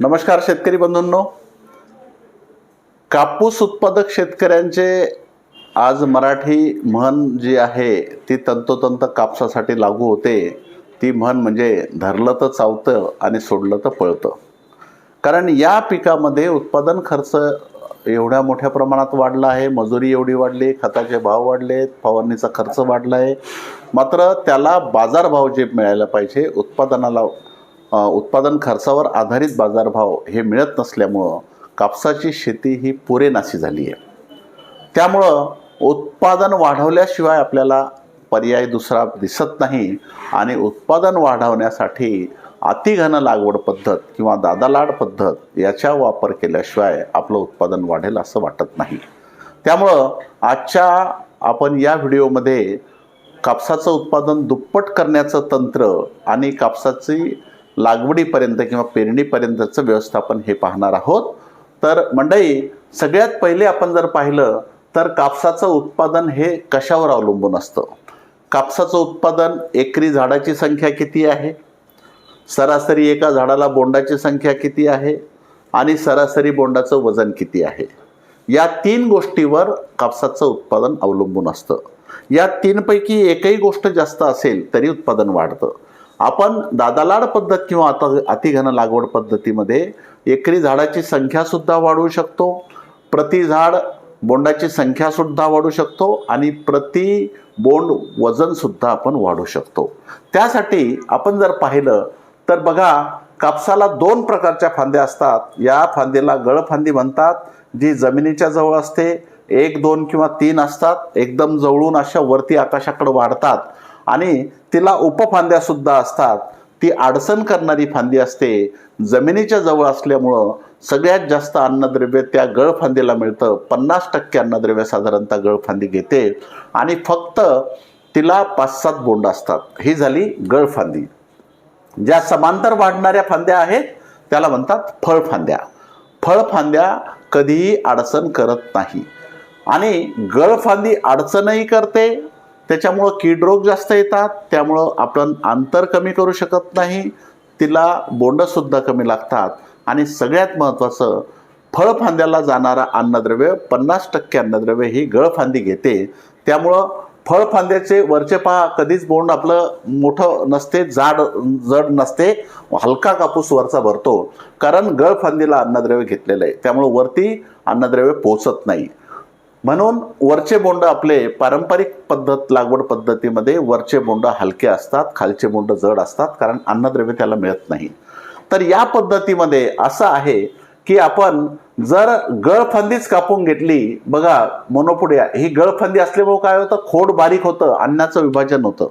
नमस्कार शेतकरी बंधूंनो. कापूस उत्पादक शेतकऱ्यांचे आज मराठी म्हण जी आहे ती तंतोतंत कापसासाठी लागू होते. ती म्हण म्हणजे धरलं तर चावतं आणि सोडलं तर पळतं. कारण या पिकामध्ये उत्पादन खर्च एवढ्या मोठ्या प्रमाणात वाढला आहे मजुरी एवढी वाढली खताचे भाव वाढले फवारणीचा खर्च वाढला आहे मात्र त्याला बाजारभाव जे मिळायला पाहिजे उत्पादनाला उत्पादन खर्चावर आधारित बाजारभाव हे मिळत नसल्यामुळं कापसाची शेती ही पुरेनाशी झाली आहे. त्यामुळं उत्पादन वाढवल्याशिवाय आपल्याला पर्याय दुसरा दिसत नाही आणि उत्पादन वाढवण्यासाठी अतिघन लागवड पद्धत किंवा दादालाड पद्धत याचा वापर केल्याशिवाय आपलं उत्पादन वाढेल असं वाटत नाही. त्यामुळं आजच्या आपण या व्हिडिओमध्ये कापसाचं उत्पादन दुप्पट करण्याचं तंत्र आणि कापसाची लागवडीपर्यंत किंवा पेरणीपर्यंतचं व्यवस्थापन हे पाहणार आहोत. तर मंडई सगळ्यात पहिले आपण जर पाहिलं तर कापसाचं उत्पादन हे कशावर अवलंबून असतं? कापसाचं उत्पादन एकरी झाडाची संख्या किती आहे? सरासरी एका झाडाला बोंडाची संख्या किती आहे? आणि सरासरी बोंडाचं वजन किती आहे? या तीन गोष्टीवर कापसाचं उत्पादन अवलंबून असतं. या तीनपैकी एकही गोष्ट जास्त असेल तरी उत्पादन वाढतं. आपण दादालाड पद्धत किंवा आता अतिघन लागवड पद्धतीमध्ये एकरी झाडाची संख्यासुद्धा वाढवू शकतो प्रति झाड बोंडाची संख्यासुद्धा वाढू शकतो आणि प्रति बोंड वजनसुद्धा आपण वाढू शकतो. त्यासाठी आपण जर पाहिलं तर बघा कापसाला दोन प्रकारच्या फांद्या असतात. या फांदीला गळफांदी म्हणतात जी जमिनीच्या जवळ असते. एक दोन किंवा तीन असतात. एकदम जवळून अशा वरती आकाशाकडे वाढतात. आणि तिला उपफांद्या सुद्धा असतात. ती अडचण करणारी फांदी असते. जमिनीच्या जवळ असल्यामुळं सगळ्यात जास्त अन्नद्रव्य त्या गळफांदीला मिळतं. पन्नास टक्के अन्नद्रव्य साधारणतः गळफांदी घेते. आणि फक्त तिला पाच सात बोंड असतात. ही झाली गळफांदी. ज्या समांतर वाढणाऱ्या फांद्या आहेत त्याला म्हणतात फळफांद्या. फळफांद्या कधीही अडचण करत नाही. आणि गळफांदी अडचणही करते त्याच्यामुळं कीड जास्त येतात त्यामुळं आपण अंतर कमी करू शकत नाही तिला बोंडसुद्धा कमी लागतात. आणि सगळ्यात महत्त्वाचं फळफांद्याला जाणारा अन्नद्रव्य पन्नास टक्के अन्नद्रव्य ही गळफांदी घेते. त्यामुळं फळफांद्याचे वरचे पहा कधीच बोंड आपलं मोठं नसते जाड जड नसते हलका कापूस वरचा भरतो. कारण गळफांदीला अन्नद्रव्य घेतलेलं आहे. त्यामुळं वरती अन्नद्रव्य पोचत नाही. म्हणून वरचे बोंड आपले पारंपरिक पद्धत लागवड पद्धतीमध्ये वरचे बोंड हलके असतात खालचे बोंड जड असतात कारण अन्नद्रव्य त्याला मिळत नाही. तर या पद्धतीमध्ये असं आहे की आपण जर गळफंदीच कापून घेतली बघा मोनोपुडिया ही गळफंदी असल्यामुळे काय होतं? खोड बारीक होतं अन्नाचं विभाजन होतं.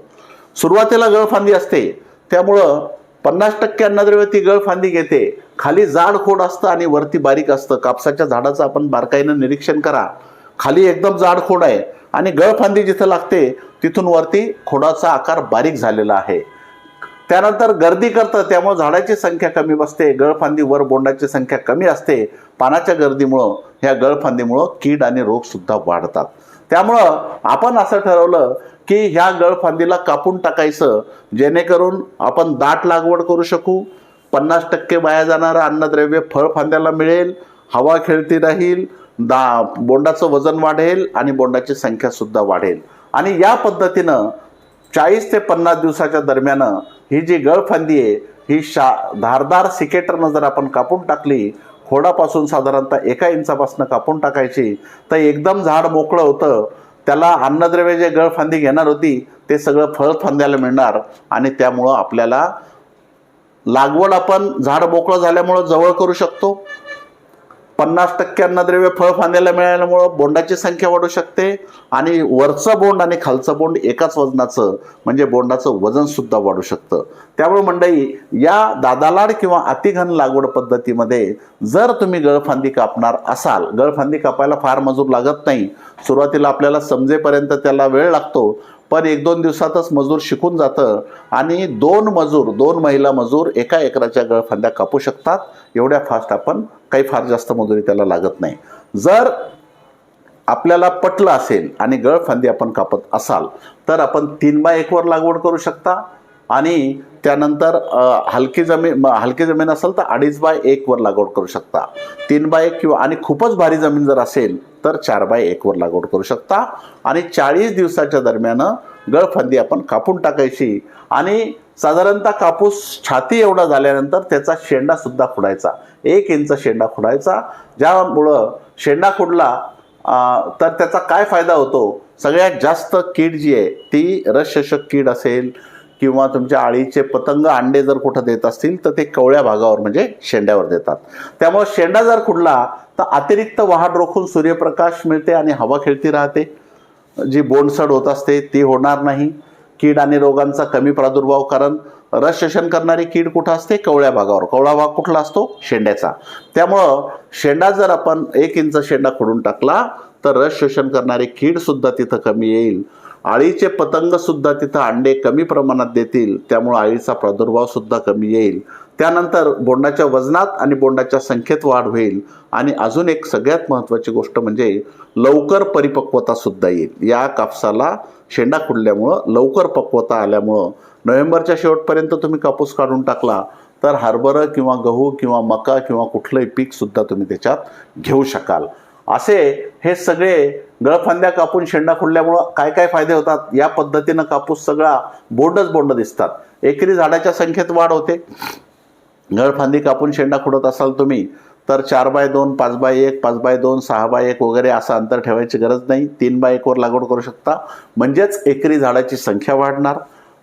सुरुवातीला गळफांदी असते त्यामुळं पन्नास टक्के अन्नद्रव्य ती गळफांदी घेते. खाली जाड खोड असतं आणि वरती बारीक असतं. कापसाच्या झाडाचं आपण बारकाईनं निरीक्षण करा. खाली एकदम जाड खोड आहे. आणि गळफांदी जिथं लागते तिथून वरती खोडाचा आकार बारीक झालेला आहे. त्यानंतर गर्दी करतं त्यामुळे झाडाची संख्या कमी बसते गळफांदी वर बोंडाची संख्या कमी असते. पानाच्या गर्दीमुळं ह्या गळफांदीमुळं कीड आणि रोगसुद्धा वाढतात. त्यामुळं आपण असं ठरवलं की ह्या गळफांदीला कापून टाकायचं जेणेकरून आपण दाट लागवड करू शकू पन्नास टक्के वाया जाणारं अन्नद्रव्य फळफांद्याला मिळेल हवा खेळती राहील दा बोंडाचं वजन वाढेल आणि बोंडाची संख्या सुद्धा वाढेल. आणि या पद्धतीनं चाळीस ते पन्नास दिवसाच्या दरम्यान ही जी गळफांदी आहे ही शा धारदार सिकेटरनं जर आपण कापून टाकली खोडापासून साधारणतः एका इंचापासून कापून टाकायची तर एकदम झाड मोकळं होतं. त्याला अन्नद्रव्य जे गळफांदी घेणार होती ते सगळं फळ फळफांद्याला मिळणार आणि त्यामुळं आपल्याला लागवड आपण झाड मोकळं झाल्यामुळं जवळ करू शकतो. पन्नास टक्के अन्नद्रव्य फळफांद्याला मिळाल्यामुळं बोंडाची संख्या वाढू शकते आणि वरचं बोंड आणि खालचं बोंड एकाच वजनाचं म्हणजे बोंडाचं वजनसुद्धा वाढू शकतं. त्यामुळे मंडळी या दादालाड किंवा अतिघन लागवड पद्धतीमध्ये जर तुम्ही गळफांदी कापणार असाल गळफांदी कापायला फार मजूर लागत नाही सुरुवातीला आपल्याला समजेपर्यंत त्याला वेळ लागतो पण एक दोन दिवसातच मजूर शिकून जातं आणि दोन मजूर दोन महिला मजूर एका एकराच्या गळफांद्या कापू शकतात. एवढ्या फास्ट आपण काही फार जास्त मजुरी त्याला लागत नाही. जर आपल्याला पटलं असेल आणि गळफांदी आपण कापत असाल तर आपण तीन बाय एकवर लागवड करू शकता. आणि त्यानंतर हलकी जमीन हलकी जमीन असेल तर अडीच बाय एकवर लागवड करू शकता. तीन बाय एक किंवा आणि खूपच भारी जमीन जर असेल तर चार बाय एकवर लागवड करू शकता. आणि चाळीस दिवसाच्या दरम्यान गळफंदी आपण कापून टाकायची. आणि साधारणतः कापूस छाती एवढा झाल्यानंतर त्याचा शेंडासुद्धा खुडायचा. एक इंच शेंडा खुडायचा. ज्यामुळं शेंडा खुडला तर त्याचा काय फायदा होतो? सगळ्यात जास्त कीड जी आहे ती रसशोषक कीड असेल किंवा तुमच्या आळीचे पतंग अंडे जर कुठं देत असतील तर ते कवळ्या भागावर म्हणजे शेंड्यावर देतात. त्यामुळे शेंडा जर खुडला तर अतिरिक्त वाढ रोखून सूर्यप्रकाश मिळते आणि हवा खेळती राहते. जी बोंडसड होत असते ती होणार नाही. कीड आणि रोगांचा कमी प्रादुर्भाव कारण रस शोषण करणारी कीड कुठं असते? कवळ्या भागावर. कवळा भाग कुठला असतो? शेंड्याचा. त्यामुळं शेंडा जर आपण एक इंच शेंडा खोडून टाकला तर रस शोषण करणारी कीड सुद्धा तिथं कमी येईल. आळीचे पतंग सुद्धा तिथं अंडे कमी प्रमाणात देतील त्यामुळे आळीचा प्रादुर्भाव सुद्धा कमी येईल. त्यानंतर बोंडाच्या वजनात आणि बोंडाच्या संख्येत वाढ होईल. आणि अजून एक सगळ्यात महत्त्वाची गोष्ट म्हणजे लवकर परिपक्वता सुद्धा येईल. या कापसाला शेंडा खुडल्यामुळं लवकर पक्वता आल्यामुळं. नोव्हेंबरच्या शेवटपर्यंत तुम्ही कापूस काढून टाकला तर हरभरं किंवा गहू किंवा मका किंवा कुठलंही पीक सुद्धा तुम्ही त्याच्यात घेऊ शकाल. असे हे सगळे गळफांद्या कापून शेंडा खुडल्यामुळं काय काय फायदे होतात? या पद्धतीनं कापूस सगळा बोंडच बोंड दिसतात. एकरी झाडाच्या संख्येत वाढ होते. गळफांदी कापून शेंडा खुडत असाल तुम्ही तर चार बाय दोन पाच बाय एक पाच बाय दोन सहा बाय एक वगैरे असं अंतर ठेवायची गरज नाही. तीन बाय एकवर लागवड करू शकता. म्हणजेच एकरी झाडाची संख्या वाढणार.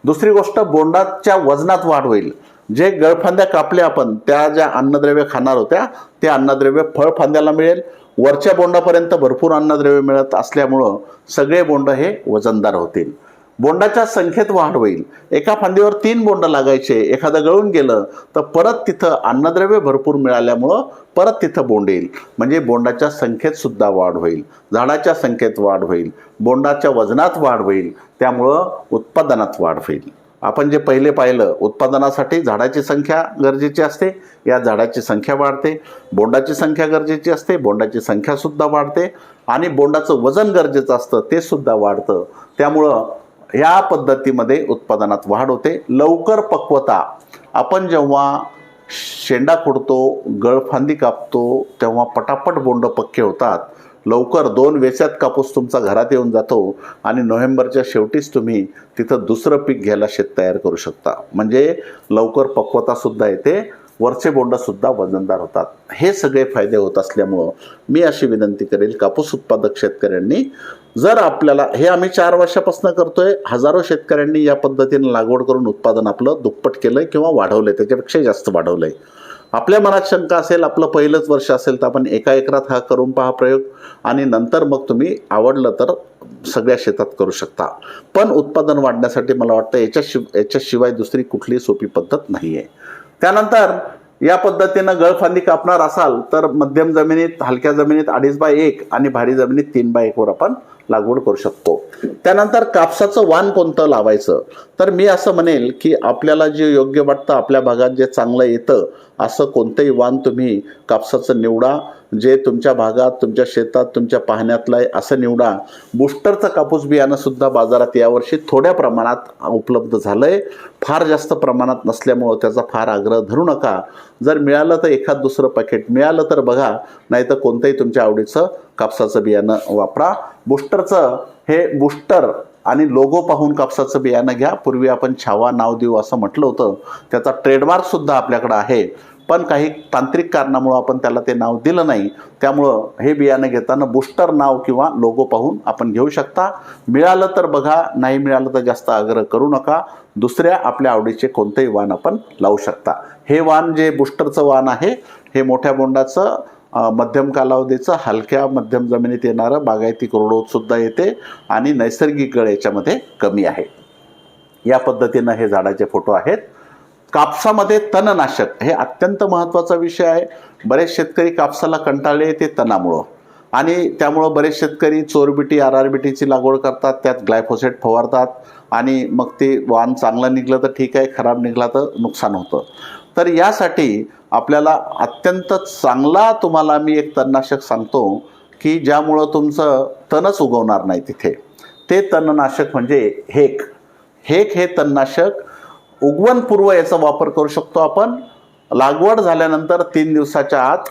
दुसरी गोष्ट बोंडाच्या वजनात वाढ होईल. जे गळफांद्या कापल्या आपण त्या ज्या अन्नद्रव्य खाणार होत्या ते अन्नद्रव्य फळफांद्याला मिळेल. वरच्या बोंडापर्यंत भरपूर अन्नद्रव्य मिळत असल्यामुळं सगळे बोंड हे वजनदार होतील. बोंडाच्या संख्येत वाढ होईल. एका फांदीवर तीन बोंड लागायचे एखादं गळून गेलं तर परत तिथं अन्नद्रव्य भरपूर मिळाल्यामुळं परत तिथं बोंड येईल. म्हणजे बोंडाच्या संख्येत सुद्धा वाढ होईल. झाडाच्या संख्येत वाढ होईल. बोंडाच्या वजनात वाढ होईल. त्यामुळं उत्पादनात वाढ होईल. आपण जे पहिले पाहिलं उत्पादनासाठी झाडाची संख्या गरजेची असते या झाडाची संख्या वाढते. बोंडाची संख्या गरजेची असते बोंडाची संख्यासुद्धा वाढते. आणि बोंडाचं वजन गरजेचं असतं ते सुद्धा वाढतं. त्यामुळं ह्या पद्धतीमध्ये उत्पादनात वाढ होते. लवकर पक्वता आपण जेव्हा शेंडा खुडतो गळफांदी कापतो तेव्हा पटापट बोंड पक्के होतात. लवकर दोन वेच्यात कापूस तुमचा घरात येऊन जातो आणि नोव्हेंबरच्या शेवटीच तुम्ही तिथं दुसरं पीक घ्यायला शेत तयार करू शकता. म्हणजे लवकर पक्वतासुद्धा येते वरचे बोंडसुद्धा वजनदार होतात. हे सगळे फायदे होत असल्यामुळं मी अशी विनंती करेल कापूस उत्पादक शेतकऱ्यांनी जर आपल्याला हे आम्ही चार वर्षापासून करतोय हजारो शेतकऱ्यांनी या पद्धतीने लागवड करून उत्पादन आपलं दुप्पट केलंय किंवा वाढवलंय त्याच्यापेक्षा जास्त वाढवलंय. आपल्या मनात शंका असेल आपलं पहिलंच वर्ष असेल तर आपण एका एकरात हा करून पहा प्रयोग. आणि नंतर मग तुम्ही आवडलं तर सगळ्या शेतात करू शकता. पण उत्पादन वाढण्यासाठी मला वाटतं याच्याशि याच्याशिवाय दुसरी कुठलीही सोपी पद्धत नाही आहे त्यानंतर या पद्धतीनं गळफांदी कापणार असाल तर मध्यम जमिनीत हलक्या जमिनीत अडीच बाय एक आणि भारी जमिनीत तीन बाय एकवर आपण लागवड करू शकतो. त्यानंतर कापसाचं वाण कोणतं लावायचं? तर मी असं म्हणेल की आपल्याला जे योग्य वाटतं आपल्या भागात जे चांगलं येतं असं कोणतंही वाण तुम्ही कापसाचं निवडा. जे तुमच्या भागात तुमच्या शेतात तुमच्या पाहण्यातलं आहे असं निवडा. बुस्टरचं कापूस बियाणंसुद्धा बाजारात यावर्षी थोड्या प्रमाणात उपलब्ध झालं आहे फार जास्त प्रमाणात नसल्यामुळं त्याचा फार आग्रह धरू नका. जर मिळालं तर एखाद दुसरं पॅकेट मिळालं तर बघा नाही तर कोणतंही तुमच्या आवडीचं कापसाचं बियाणं वापरा. बुस्टरचं हे बुस्टर आणि लोगो पाहून कापसाचं बियाणं घ्या. पूर्वी आपण छावा नाव देऊ असं म्हटलं होतं. त्याचा ट्रेडमार्क सुद्धा आपल्याकडं आहे. पण काही तांत्रिक कारणामुळं आपण त्याला ते नाव दिलं नाही. त्यामुळं हे बियाणं घेताना बुस्टर नाव किंवा लोगो पाहून आपण घेऊ शकता. मिळालं तर बघा नाही मिळालं तर जास्त आग्रह करू नका. दुसऱ्या आपल्या आवडीचे कोणतेही वाण आपण लावू शकता. हे वाण जे बुस्टरचं वाण आहे हे मोठ्या बोंडाचं मध्यम कालावधीचं हलक्या मध्यम जमिनीत येणारं बागायती कोरडोत सुद्धा येते आणि नैसर्गिक गळ याच्यामध्ये कमी आहे. या पद्धतीनं हे झाडाचे फोटो आहेत. कापसामध्ये तणनाशक हे अत्यंत महत्त्वाचा विषय आहे. बरेच शेतकरी कापसाला कंटाळले ते तणामुळं. आणि त्यामुळं बरेच शेतकरी चोरबिटी आर आर बीटीची लागवड करतात त्यात ग्लायफोसेट फवारतात आणि मग ते वाण चांगलं निघलं तर ठीक आहे खराब निघला तर नुकसान होतं. तर यासाठी आपल्याला अत्यंत चांगला तुम्हाला मी एक तणनाशक सांगतो की ज्यामुळं तुमचं तणच उगवणार नाही तिथे. ते तणनाशक म्हणजे हेक. हेक हे तणनाशक उगवण पूर्व याचा वापर करू शकतो आपण. लागवड झाल्यानंतर तीन दिवसाच्या आत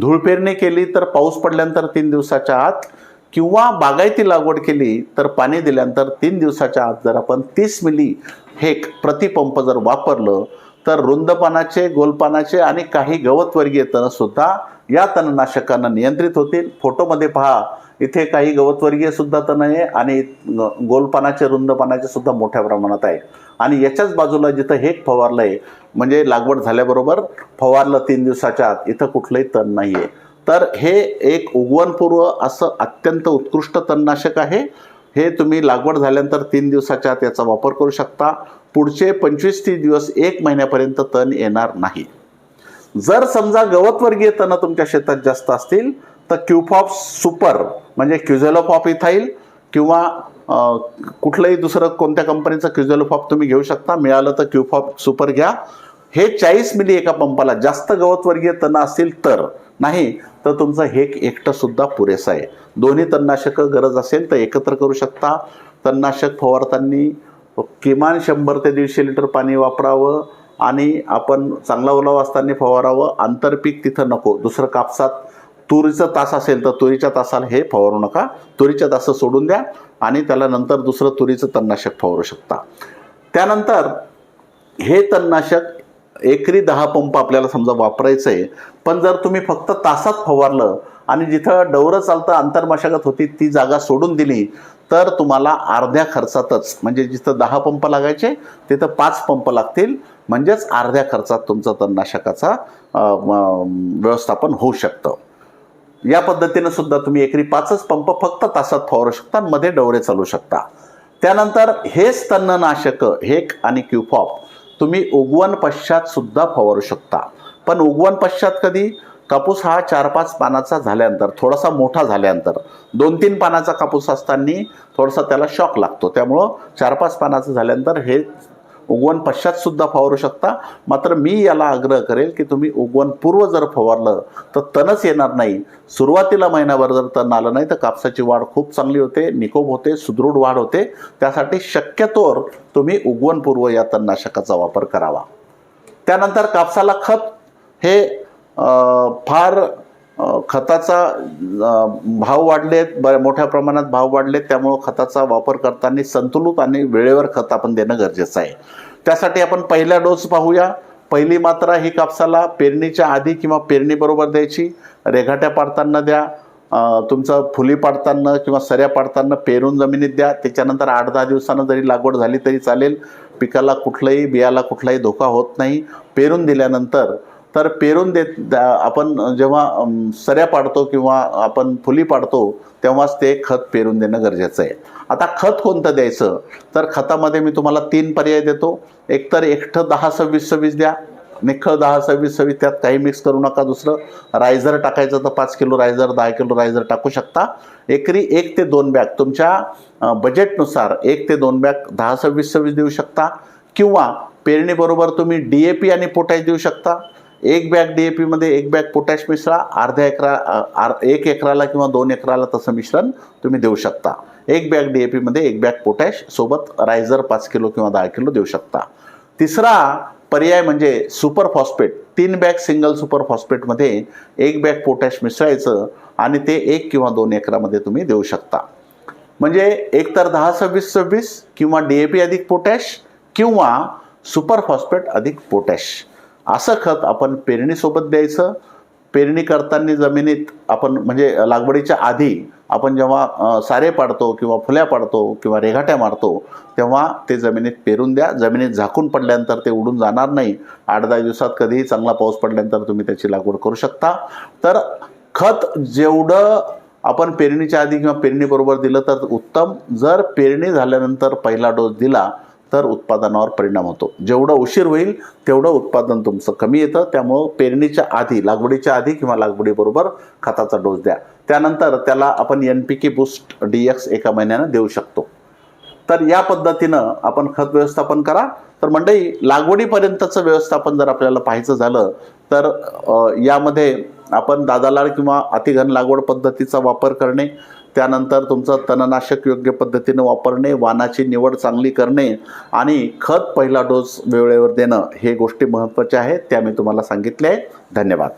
धूळ पेरणी केली तर पाऊस पडल्यानंतर तीन दिवसाच्या आत किंवा बागायती लागवड केली तर पाणी दिल्यानंतर तीन दिवसाच्या आत जर आपण तीस मिली हेक प्रतिपंप जर वापरलं तर रुंद पानाचे गोलपानाचे आणि काही गवतवर्गीय तण सुद्धा या तणनाशकांना नियंत्रित होतील. फोटोमध्ये पहा इथे काही गवतवर्गीय सुद्धा तण आहे आणि गोलपानाचे रुंद पानाचे सुद्धा मोठ्या प्रमाणात आहे. आणि याच्याच बाजूला जिथं हेक फवारलं आहे म्हणजे लागवड झाल्याबरोबर फवारलं तीन दिवसाच्या आत इथं कुठलंही तण नाही आहे तर हे एक उगवणपूर्व असं अत्यंत उत्कृष्ट तणनाशक आहे. हे तुम्ही लागवड झाल्यानंतर तीन दिवसाच्या आत याचा वापर करू शकता. पुढचे पंचवीस तीस दिवस एक महिन्यापर्यंत तण येणार नाही. जर समजा गवतवर्गीय तण तुमच्या शेतात जास्त असतील तर क्युफॉप सुपर म्हणजे क्युझेलोफॉप इथाईल किंवा कुठलंही दुसरं कोणत्या कंपनीचं क्युझेलोफॉप तुम्ही घेऊ शकता. मिळालं तर क्युफॉप सुपर घ्या. हे चाळीस मिली एका पंपाला जास्त गवतवर्गीय तण असतील तर. नाही तर तुमचं हे एकटं सुद्धा पुरेसं आहे. दोन्ही तणनाशकं गरज असेल तर एकत्र करू शकता. तणनाशक फवारताना किमान शंभर ते दीडशे लिटर पाणी वापरावं आणि आपण चांगला ओलावा असताना फवारावं. आंतरपीक तिथं नको. दुसरं कापसात तुरीचं तास असेल तर तुरीच्या तासाला हे फवारू नका. तुरीच्या तासं सोडून द्या आणि त्याला नंतर दुसरं तुरीचं तणनाशक फवारू शकता. त्यानंतर हे तणनाशक एकरी दहा पंप आपल्याला समजा वापरायचं आहे पण जर तुम्ही फक्त तासात फवारलं आणि जिथं डवरं चालतं आंतरमशागत होती ती जागा सोडून दिली तर तुम्हाला अर्ध्या खर्चातच म्हणजे जिथं दहा पंप लागायचे तिथं पाच पंप लागतील. म्हणजेच अर्ध्या खर्चात तुमचं तणनाशकाचा व्यवस्थापन होऊ शकतं. या पद्धतीनं सुद्धा तुम्ही एकरी पाचच पंप फक्त तासात फवारू शकता मध्ये डवरे चालू शकता. त्यानंतर हेच तणनाशक हेक आणि क्युफॉप तुम्ही उगवण पश्चात सुद्धा फवारू शकता. पण उगवण पश्चात कधी? कापूस हा चार पाच पानाचा झाल्यानंतर थोडासा मोठा झाल्यानंतर. दोन तीन पानाचा कापूस असताना थोडासा त्याला शॉक लागतो. त्यामुळं चार पाच पानाचं झाल्यानंतर हे उगवण पश्चात सुद्धा फवारू शकता. मात्र मी याला आग्रह करेल की तुम्ही उगवण पूर्व जर फवारलं तर तणच येणार नाही. सुरुवातीला महिनाभर जर तण आलं नाही तर कापसाची वाढ खूप चांगली होते निकोप होते सुदृढ वाढ होते. त्यासाठी शक्यतोवर तुम्ही उगवणपूर्व या तणनाशकाचा वापर करावा. त्यानंतर कापसाला खत हे फार खताचा भाव वाढलेत ब मोठ्या प्रमाणात भाव वाढलेत त्यामुळं खताचा वापर करताना संतुलित आणि वेळेवर खत आपण देणं गरजेचं आहे. त्यासाठी आपण पहिला डोस पाहूया. पहिली मात्रा ही कापसाला पेरणीच्या आधी किंवा पेरणीबरोबर द्यायची. रेघाट्या पाडताना द्या. तुमचं फुली पाडताना किंवा सऱ्या पाडताना पेरून जमिनीत द्या. त्याच्यानंतर आठ दहा दिवसानं जरी लागवड झाली तरी चालेल. पिकाला कुठलंही बियाला कुठलाही धोका होत नाही. पेरून दिल्यानंतर तर पेरून देत आपण जेव्हा सऱ्या पाडतो किंवा आपण फुली पाडतो तेव्हाच ते खत पेरून देणं गरजेचं आहे. आता खत कोणतं द्यायचं? तर खतामध्ये मी तुम्हाला तीन पर्याय देतो. एकतर एकठं दहा सव्वीस सव्वीस द्या. निखळ दहा सव्वीस सव्वीस त्यात काही मिक्स करू नका दुसरं. रायझर टाकायचं तर पाच किलो रायझर दहा किलो रायझर टाकू शकता. एकरी एक ते दोन बॅग. तुमच्या बजेटनुसार एक ते दोन बॅग दहा सव्वीस सव्वीस देऊ शकता. किंवा पेरणीबरोबर तुम्ही डी ए पी आणि पोटॅश देऊ शकता. एक बॅग डी ए पीमध्ये एक बॅग पोटॅश मिश्रा अर्ध्या एकरा आर- एक एकराला किंवा दोन एकराला तसं मिश्रण तुम्ही देऊ शकता. एक बॅग डी ए पीमध्ये एक बॅग पोटॅश सोबत रायझर पाच किलो किंवा दहा किलो देऊ शकता. तिसरा पर्याय म्हणजे सुपर फॉस्फेट. तीन बॅग सिंगल सुपर फॉस्फेटमध्ये एक बॅग पोटॅश मिसळायचं आणि ते एक किंवा दोन एकरामध्ये तुम्ही देऊ शकता. म्हणजे एक तर दहा सव्वीस सव्वीस किंवा डी ए पी अधिक पोटॅश किंवा सुपर फॉस्फेट अधिक पोटॅश. असं खत आपण पेरणीसोबत द्यायचं. पेरणी करताना जमिनीत आपण म्हणजे लागवडीच्या आधी आपण जेव्हा सारे पाडतो किंवा फुल्या पाडतो किंवा रेघाट्या मारतो तेव्हा ते जमिनीत पेरून द्या. जमिनीत झाकून पडल्यानंतर ते उडून जाणार नाही. आठ दहा दिवसात कधीही चांगला पाऊस पडल्यानंतर तुम्ही त्याची लागवड करू शकता. तर खत जेवढं आपण पेरणीच्या आधी किंवा पेरणीबरोबर दिलं तर उत्तम. जर पेरणी झाल्यानंतर पहिला डोस दिला तर उत्पादनावर परिणाम होतो. जेवढं उशीर होईल तेवढं उत्पादन तुमचं कमी येतं. त्यामुळं पेरणीच्या आधी लागवडीच्या आधी किंवा लागवडीबरोबर खताचा डोस द्या. त्यानंतर त्याला आपण N P K boost D X एका महिन्यानं देऊ शकतो. तर या पद्धतीनं आपण खत व्यवस्थापन करा. तर मंडळी लागवडीपर्यंतचं व्यवस्थापन जर आपल्याला पाहायचं झालं तर यामध्ये आपण दादालाड किंवा अतिघन लागवड पद्धतीचा वापर करणे त्यानंतर तुमचं तणनाशक योग्य पद्धतीनं वापरणे वाणाची निवड चांगली करणे आणि खत पहिला डोस वेळेवर देणं हे गोष्टी महत्त्वाच्या आहेत त्या मी तुम्हाला सांगितल्या आहे धन्यवाद.